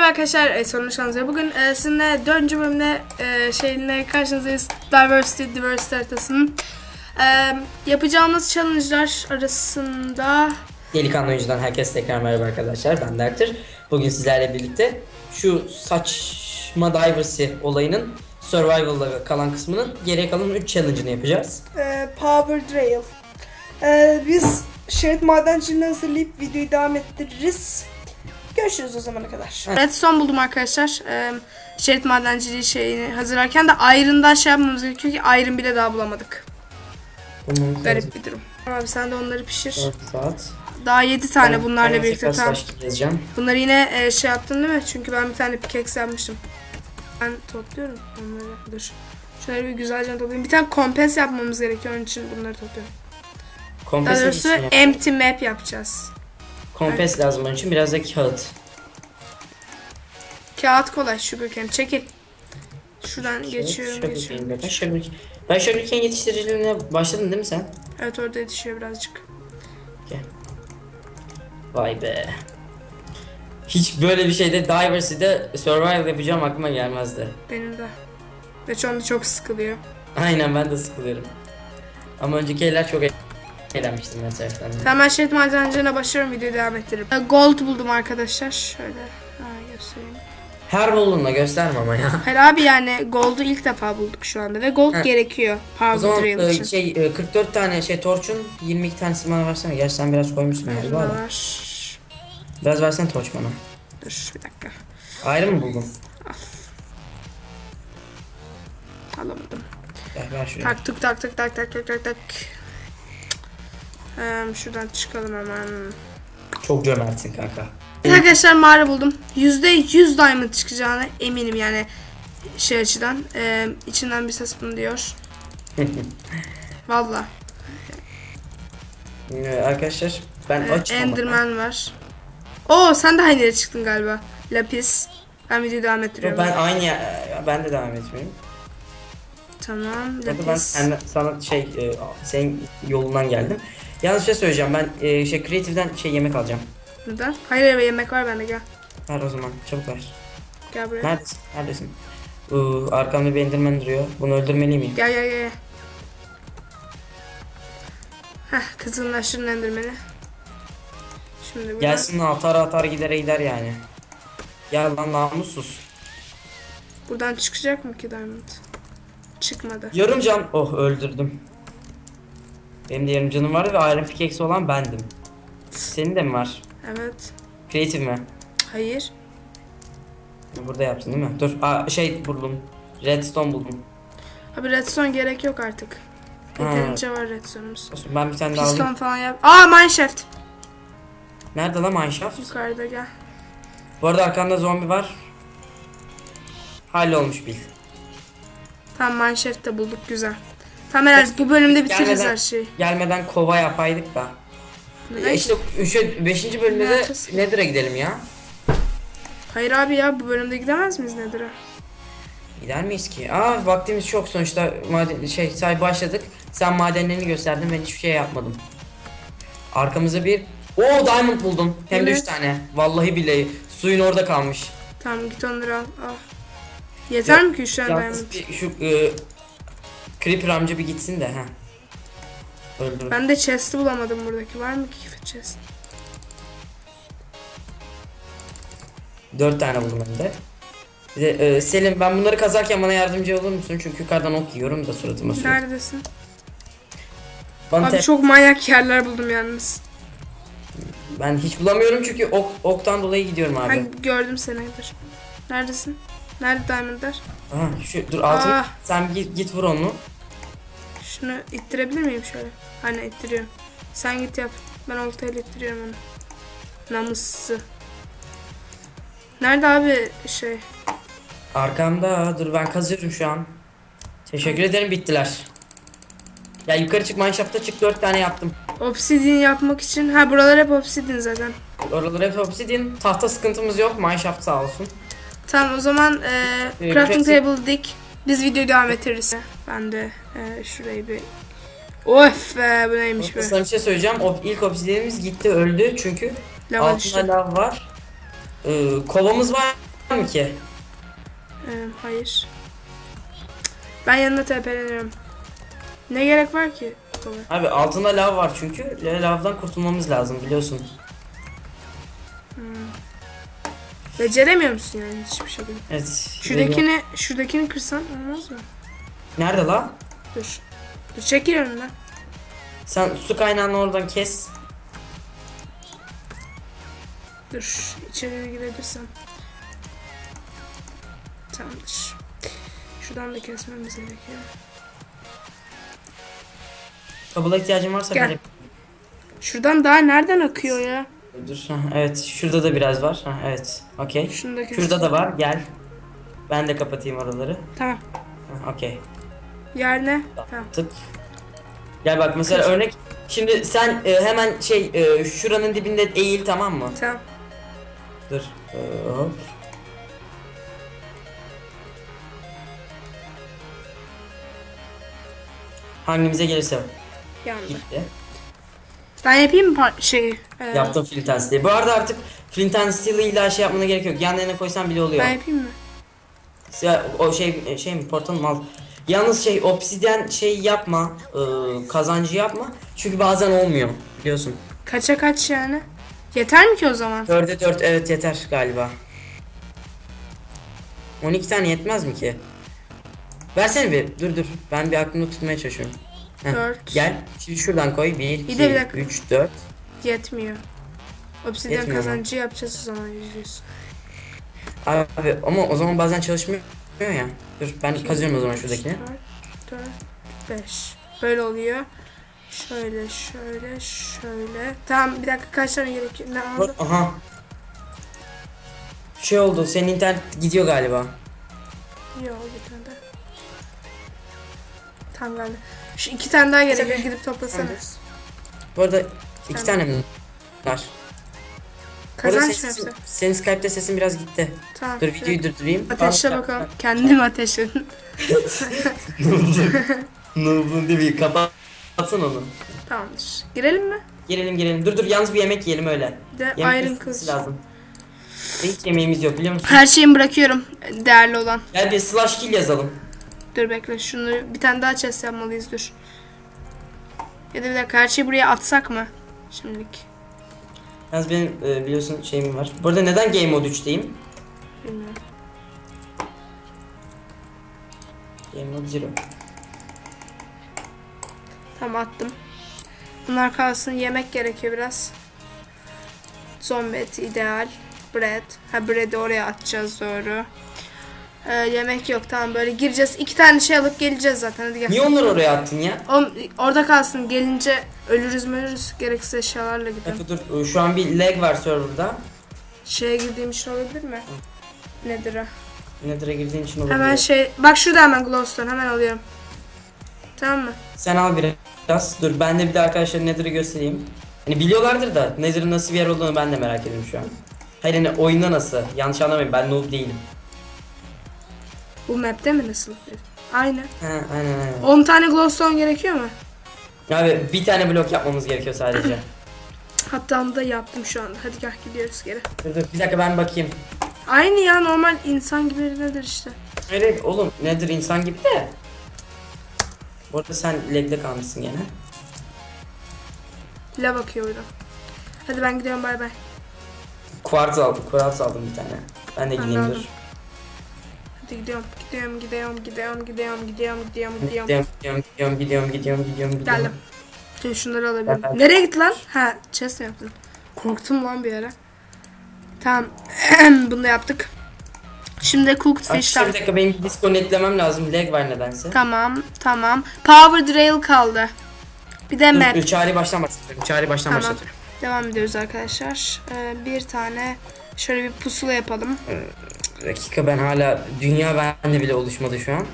merhaba arkadaşlar. E, şanslı. Bugün e, sizinle dördüncü bölümde e, şeyinle karşınızdayız. Diversity, Diversity haritasının. E, yapacağımız challenge'lar arasında Delikanlı oyuncudan herkese tekrar merhaba arkadaşlar. Ben Dertir. Bugün sizlerle birlikte şu saçma diversity olayının survival'da kalan kısmının geriye kalan 3 challenge'ını yapacağız. Ee, Power Trail. Ee, biz şerit madenciliğini hazırlayıp videoyu devam ettiririz. Görüşürüz o zamana kadar. redstone buldum arkadaşlar. E, şerit madenciliği şeyini hazırlarken de iron'dan şey yapmamız gerekiyor ki iron bile daha bulamadık. Bunun Garip bir durum. Abi sen de onları pişir. 4 saat. Daha 7 tane bunlarla Ben birlikte yazacağım. Bunları yine e, şey yaptın değil mi? Çünkü ben bir tane pickaxe yapmıştım. Ben topluyorum onları. Dur. Şöyle bir güzelce toplayayım. Bir tane kompens yapmamız gerekiyor. Onun için bunları topluyorum. Daha Kompes, doğrusu empty map yapacağız. Kompes lazım onun için biraz da kağıt. Kağıt kolay. Sugarcane. Çekil. Şuradan geçiyorum. Sugar geçiyorum. cane. Ben sugar, ben yetiştiriciliğine başladın değil mi sen? Evet orada yetişiyor birazcık. Vay be. Hiç böyle bir şeyde diversity'de survival yapacağım aklıma gelmezdi. Benim de. Ve şu anda çok sıkılıyor. Aynen ben de sıkılıyorum. Ama önceki eller çok eğlenmiştim mesela. Tamam ben şerit madenciliğine başlıyorum. Videoyu devam ettiririm. E, Gold buldum arkadaşlar. Şöyle. Ha, göstereyim. Her bulduğunda gösterme ama ya. Hayır abi yani Gold'u ilk defa bulduk şu anda. Ve Gold Ha. gerekiyor. O Power zaman Trail e, için. şey e, 44 tane şey torçun 22 tanesi bana versene. Gerçi sen biraz koymuşsun galiba. Burada ama. var. Biraz versen torç bana. Dur bir dakika. Ayrı mı buldun? Alamadım. Ver, ver şuraya. Tak tık tak tık tak tak tak tak tak. Ee, şuradan çıkalım hemen. Çok cömertsin kanka. Arkadaşlar mağara buldum. %100 diamond çıkacağına eminim yani şey açıdan. Ee, içinden bir ses bunu diyor. Valla. Ee, Arkadaşlar ben Ee, açım ama. Enderman var. Oo sen de aynı yere çıktın galiba. Lapis. Ben videoyu devam ettiriyorum. Ben aynı ben de devam etmiyorum. Tamam Hadi ben lapis. sen, sana şey e, senin yolundan geldim. Yalnız şey söyleyeceğim ben e, şey Creative'den şey yemek alacağım. Neden? Hayır eve yemek var bende gel. Ver o zaman çabuk ver. Gel buraya. Neredesin? Neredesin? Uu, arkamda bir enderman duruyor. Bunu öldürmeli miyim? Gel gel gel. Heh kızıllaştırın endirmeni. Şimdi buradan. Gelsin atar atar gidere gider yani. Gel lan namussuz. Buradan çıkacak mı ki diamond? Çıkmadı. Yarım can. Oh öldürdüm. Benim de yarım canım vardı ve Iron Pickaxe olan bendim. Senin de mi var? Evet. Creative mi? Hayır. Burada yaptın değil mi? Dur aa, şey buldum. Redstone buldum. Abi redstone gerek yok artık. Yeterince var redstone'umuz. Olsun, Ben bir tane daha alayım. Piston falan yap. Aa mineshaft. Nerede lan mineshaft? Yukarıda gel. Bu arada arkanda zombi var. Hallolmuş bil. Tamam mineshaft de bulduk güzel. Tamam herhalde bu bölümde bitiririz Gelmeden- her şeyi. Gelmeden kova yapaydık da. Neden Ya işte 5. bölümde de Neredesin? Nether'a gidelim ya. Hayır abi ya bu bölümde gidemez miyiz Nether'a? Gider miyiz ki? Aa vaktimiz çok sonuçta maden şey say başladık. Sen madenlerini gösterdin ben hiçbir şey yapmadım. Arkamıza bir Oo diamond buldum. Hem de 3 Evet. tane. Vallahi billahi suyun orada kalmış. Tamam git onları al. al. Yeter mi ki 3 tane diamond? Şu e, Creeper amca bir gitsin de ha. Öldürdüm. Ben de chest'i bulamadım buradaki. Var mı ki chest? 4 tane buldum hem de. Bir de e, Selim ben bunları kazarken bana yardımcı olur musun? Çünkü yukarıdan ok yiyorum da suratıma suratıma. Neredesin? Bana Abi çok manyak yerler buldum yalnız. Ben hiç bulamıyorum çünkü ok, oktan dolayı gidiyorum abi. Ben gördüm seni Dur. Neredesin? Nerede diamondlar? Aha, şu dur altın. Ah. Sen git, git vur onu. Şunu ittirebilir miyim şöyle? Hani ittiriyorum. Sen git yap. Ben oltayla ittiriyorum onu. Namussu. Nerede abi şey? Arkamda dur ben kazıyorum şu an. Teşekkür ederim bittiler. Ya yukarı çık mineshaft'a çık 4 tane yaptım. Obsidian yapmak için. Ha buralar hep obsidian zaten. Oraları hep obsidian. Tahta sıkıntımız yok. Mineshaft sağ olsun. Tamam o zaman e, crafting- table dik. Biz videoyu devam ettiririz. Ben de e, şurayı bir... Of be bu neymiş be. Sana bir şey söyleyeceğim. O ilk obsidianimiz gitti öldü çünkü Lava altında düştü. lav var. Ee, kovamız var mı ki? Ee, hayır. Ben yanına tepeleniyorum. Ne gerek var ki? Baba? Abi altında lav var çünkü. Lavdan kurtulmamız lazım biliyorsun. Beceremiyor musun yani hiçbir şekilde? Evet. Şuradakini, şuradakini kırsan olmaz mı? Nerede la? Dur. Dur çekil önümden. Sen su kaynağını oradan kes. Dur. içeri girebilirsem. Tamamdır. Şuradan da kesmemiz gerekiyor. Kabula ihtiyacın varsa Gel. vereyim. Şuradan daha nereden akıyor ya? Dur. hah, Evet. Şurada da biraz var. Hah, evet. Okey. Şunu da kes. Şurada da var. Gel. Ben de kapatayım oraları. Tamam. Hah, Okey. Yer ne? Tamam. Tık. Gel bak mesela örnek. Şimdi sen e, hemen şey e, şuranın dibinde eğil tamam mı? Tamam. Dur. Ee, Hop. Hangimize gelirse Yandı. gitti. Ben yapayım mı şeyi? Ee, Yaptım flint and steel. Bu arada artık flint and steel'ı illa şey yapmana gerek yok. Yanlarına koysan bile oluyor. Ben yapayım mı? Ya, o şey şey mi portal mal. Yalnız şey obsidyen şey yapma. e, kazancı yapma. Çünkü bazen olmuyor biliyorsun. Kaça kaç yani? Yeter mi ki o zaman? 4'e 4 evet yeter galiba. 12 tane yetmez mi ki? Versene bir. Dur dur. Ben bir aklımda tutmaya çalışıyorum. Heh, Dört. Gel. Şimdi şuradan koy. 1, de 2, bir dakika. 3, 4. Yetmiyor. Obsidian Yetmiyor mu? kazancı yapacağız o zaman yüz. Abi ama o zaman bazen çalışmıyor ya. Dur ben kazıyorum o zaman şuradakini. 4, 4, 5. Böyle oluyor. Şöyle, şöyle, şöyle. Tamam bir dakika kaç tane gerekiyor? Ne? Bak, Aha. Şey oldu. Senin internet gidiyor galiba. Yok bir tane daha. Tamam geldi. Şu iki tane daha gerekiyor gidip toplasanız. Bu arada iki tane mi var? Kazanç mı sesin-? Senin Skype'te sesin biraz gitti. Tamam. Dur videoyu durdurayım. Ateşle Al, bakalım. Kendim ateşledim. Noob'un dibi kapatsın onu. Tamamdır. Girelim mi? Girelim girelim. Dur dur yalnız bir yemek yiyelim öyle. Bir de Yemek Iron kılıç. lazım. Hiç yemeğimiz yok biliyor musun? Her şeyimi bırakıyorum. Değerli olan. Gel bir slash kill yazalım. Dur bekle şunu bir tane daha chest yapmalıyız dur. Ya da bir dakika her şeyi buraya atsak mı? Şimdilik. Yalnız benim e, biliyorsun şeyim var. Bu arada neden game mode 3'teyim? Bilmiyorum. Game mode 0. Tamam attım. Bunlar kalsın yemek gerekiyor biraz. Zombi ideal. Bread. Ha bread'i oraya atacağız doğru. Ee, yemek yok tamam böyle gireceğiz. iki tane şey alıp geleceğiz zaten hadi gel. Niye onları oraya attın ya? Oğlum, orada kalsın gelince ölürüz mü ölürüz gerekirse eşyalarla gidelim. dakika dur. Şu an bir lag var serverda. Şeye girdiğim için olabilir mi? Nedir o? Nether'a girdiğin için olabilir. Hemen şey bak şurada hemen glowstone hemen alıyorum. Tamam mı? Sen al biraz. Dur ben de bir de arkadaşlar Nether'ı göstereyim. Hani biliyorlardır da Nether'ın nasıl bir yer olduğunu ben de merak ediyorum şu an. Hayır hani oyunda nasıl? Yanlış anlamayın ben noob değilim. Bu map'te mi nasıl? Aynen. Ha, aynen aynen. 10 tane glowstone gerekiyor mu? Abi bir tane blok yapmamız gerekiyor sadece. Hatta onu da yaptım şu anda. Hadi gel gidiyoruz geri. dur dur bir dakika ben bakayım. Aynı ya normal insan gibi nedir işte. Hayır, oğlum Nether insan gibi de. Bu arada sen lag'de kalmışsın gene. Bile bakıyor oradan. Hadi ben gidiyorum bay bay. Quartz aldım, quartz aldım bir tane. Ben de Ben de gideyim dur. Gidiyorum. Gidiyorum gidiyorum gidiyorum gidiyorum gidiyorum gidiyorum gidiyorum. Gidiyorum, gidiyorum, gidiyorum, gidiyorum, gidiyorum. Geldim. Şimdi şunları alabilirim. Ben- Nereye gitti lan? Ha chest yaptın? Korktum lan bir ara. Tamam. Bunu da yaptık. Şimdi cooked fish bir dakika benim disconnectlemem lazım. Lag var nedense. Tamam tamam. Power drill kaldı. Bir de map. Çağrı baştan başlatıyorum. Çağrı baştan Tamam. başlatıyorum. Devam ediyoruz arkadaşlar. Ee, bir tane şöyle bir pusula yapalım. Dakika ben hala dünya bende bile oluşmadı şu an.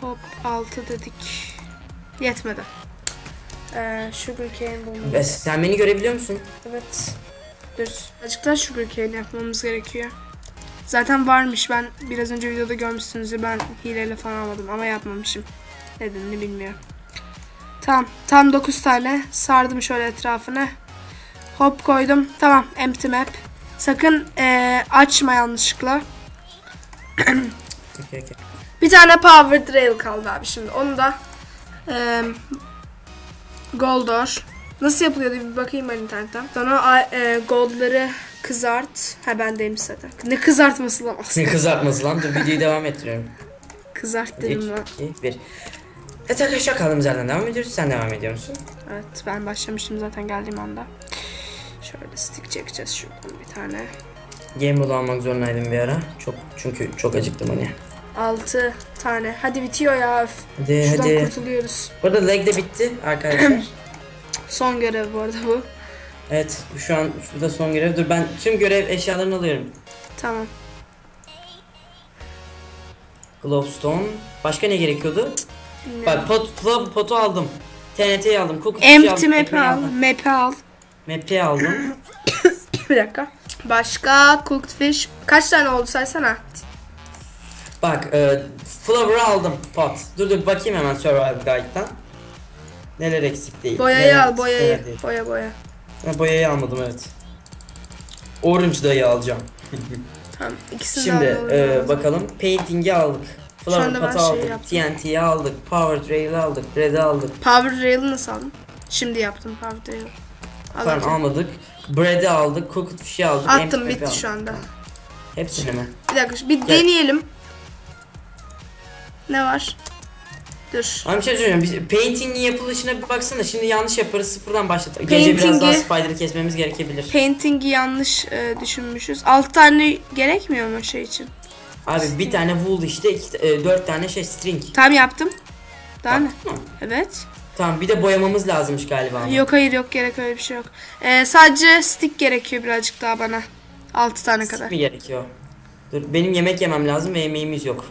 Hop 6 dedik. Yetmedi. Ee, sugar cane bulmalıyız. Ve sen beni görebiliyor musun? Evet. Dur. Azıcık daha sugar cane yapmamız gerekiyor. Zaten varmış. Ben biraz önce videoda görmüşsünüzdür. Ben hileyle falan almadım ama yapmamışım. Nedenini bilmiyorum. Tamam. Tam 9 tane. Sardım şöyle etrafını. Hop koydum. Tamam. Empty map. Sakın eee, açma yanlışlıkla. Okey, okey. Bir tane Power Rail kaldı abi şimdi. Onu da eee Goldor. Nasıl yapılıyordu bir bakayım ben internetten. Sonra eee, goldları kızart. Ha bendeymiş zaten. Ne kızartması lan Ne aslında. kızartması lan dur videoyu devam ettiriyorum. Kızart 3, dedim lan. 2, 1. Evet arkadaşlar kaldığımız yerden devam ediyoruz. Sen devam ediyor musun? Evet ben başlamıştım zaten geldiğim anda. Şöyle stick çekeceğiz şuradan bir tane. Game Ball almak zorundaydım bir ara. Çok çünkü çok acıktım hani. 6 tane. Hadi bitiyor ya. öf. Hadi Şuradan hadi. kurtuluyoruz. Burada leg de bitti arkadaşlar. Son görev bu arada bu. evet şu an şurada son görev. Dur ben tüm görev eşyalarını alıyorum. Tamam. Glowstone. Başka ne gerekiyordu? Bilmiyorum. Bak pot, pot, potu aldım. TNT'yi aldım. Empty map'i al. Map'i al. Map'i aldım. bir dakika. Başka cooked fish. Kaç tane oldu saysana. Bak e, Flower'ı aldım pot. Dur dur bakayım hemen Survival Guide'dan. Neler eksik değil. Boyayı neler- al boyayı. neler değil. Boya boya. Ha, boyayı almadım evet. Orange dayı alacağım. Tamam ikisini Şimdi e, bakalım painting'i aldık. Flower pot'u şey aldık. TNT'yi aldık. Power Rail'i aldık. Bread'i aldık. Power Rail'ı nasıl aldın? Şimdi yaptım Power Rail. Tamam almadık. Bread'i aldık. Cooked fish'i aldık. Attım bitti map'i şu aldık. anda. Hepsini mi? Bir dakika bir deneyelim. Ne var? Dur. Ama bir şey söyleyeceğim. Biz painting'in yapılışına bir baksana. Şimdi yanlış yaparız. Sıfırdan başlat. Gece biraz daha spider'ı kesmemiz gerekebilir. Painting'i yanlış e, düşünmüşüz. 6 tane gerekmiyor mu şey için? Abi bir tane wool işte. Iki, e, tane şey string. Tam yaptım. Yaptın mı? Evet. Tamam bir de boyamamız lazımmış galiba. ama. Yok hayır yok gerek öyle bir şey yok. Ee, sadece stick gerekiyor birazcık daha bana. 6 tane Stick kadar. mi gerekiyor? Dur benim yemek yemem lazım ve yemeğimiz yok.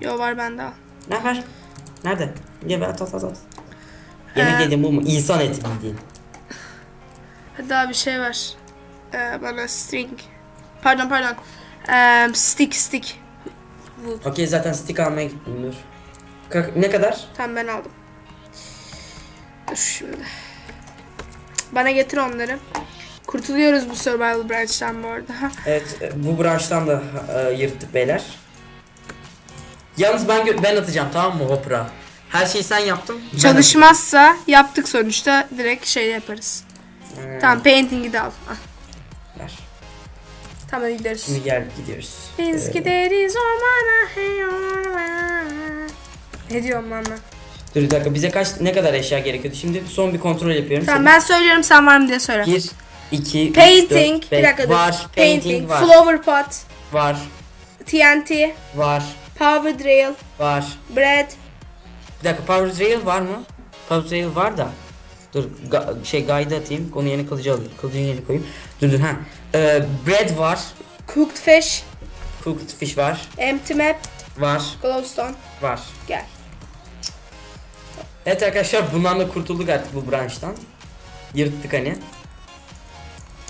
Yo var bende al. Ne var? Nerede? Gel be at at at at. Yemek Ee, yedim bu mu? İnsan eti bildiğin. Hadi daha bir şey var. Ee, bana string. Pardon pardon. Ee, stick stick. Okey zaten stick almaya gittim dur. Ka- ne kadar? Tamam ben aldım. Dur şimdi. Bana getir onları. Kurtuluyoruz bu survival branch'tan bu arada. Evet e, bu branştan da e, yırttık beyler. Yalnız ben ben atacağım tamam mı Hopper'a? Her şeyi sen yaptın. Çalışmazsa yaptık sonuçta direkt şey yaparız. atacağım. Hmm, Tamam painting'i de al. Ah, ver. tamam hadi gideriz. Şimdi gel gidiyoruz. Biz Ee, gideriz ormana hey ormana. Ne diyorum lan ben? Dur bir dakika bize kaç ne kadar eşya gerekiyordu? Şimdi son bir kontrol yapıyorum. Tamam ben söylüyorum sen var mı diye söyle. 1 2 Painting. bir dakika dur. Var. Painting, var. Flower pot. Var. TNT. Var. Power drill. Var. Bread. Bir dakika Power Rail var mı? Power Rail var da. Dur ga- şey guide atayım. Onu yeni kılıcı alayım. Kılıcın yeni koyayım. Dur dur ha. Ee, bread var. Cooked fish. Cooked fish var. Empty map. Var. Glowstone. Var. Gel. Evet arkadaşlar bundan da kurtulduk artık bu branştan. Yırttık hani.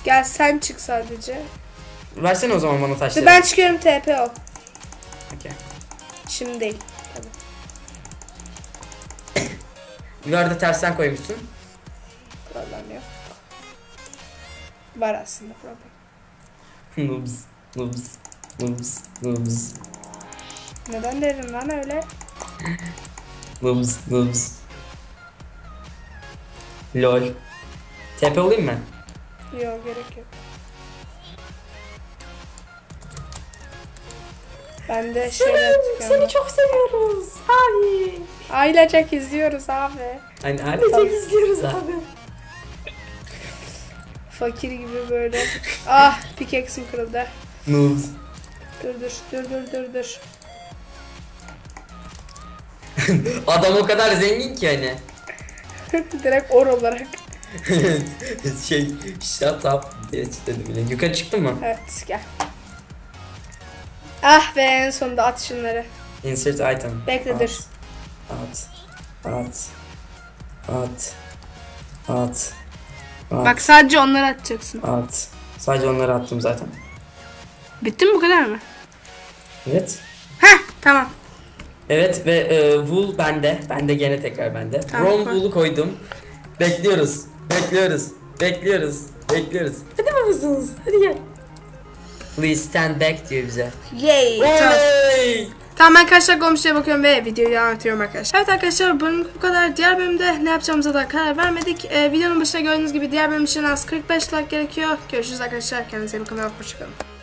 Gel sen çık sadece. Versene o zaman bana taşları. ben çıkıyorum TP ol. Okey. Şimdi değil. Yukarıda tersten koymuşsun. Problem yok. Var aslında problem. Noobs. Noobs. Noobs. Noobs. Neden dedin lan öyle? Noobs. Noobs. Lol. TP olayım mı? Yok gerek yok. Ben de şeyler tıkıyorum. çok seviyoruz. Abi. Ailecek izliyoruz abi. Hani ailecek izliyoruz abi. Fakir gibi böyle. ah pickaxe'im kırıldı. Noobs. Dur dur dur dur dur dur. Adam o kadar zengin ki hani. Direkt or olarak. şey shut up diye dedim bile. Yukarı çıktın mı? Evet gel. Ah be en sonunda at şunları. Insert item. Bekle, dur. At. At. At. At. At. Bak sadece onları atacaksın. At. Sadece onları attım zaten. Bitti mi bu kadar mı? Evet. Heh tamam. Evet ve e, wool bende. Bende gene tekrar bende. Tamam, Ron koy. wool'u koydum. Bekliyoruz. Bekliyoruz. Bekliyoruz. Bekliyoruz. Hadi babasınız. Hadi gel. Please stand back diyor bize. Yay. Tamam. Tamam ben olmuş diye bakıyorum ve videoyu devam ediyorum arkadaşlar. Evet arkadaşlar bölümlük bu kadar. Diğer bölümde ne yapacağımıza da karar vermedik. Ee, videonun başında gördüğünüz gibi diğer bölüm için az 45 like gerekiyor. Görüşürüz arkadaşlar. Kendinize iyi bakın ve hoşçakalın.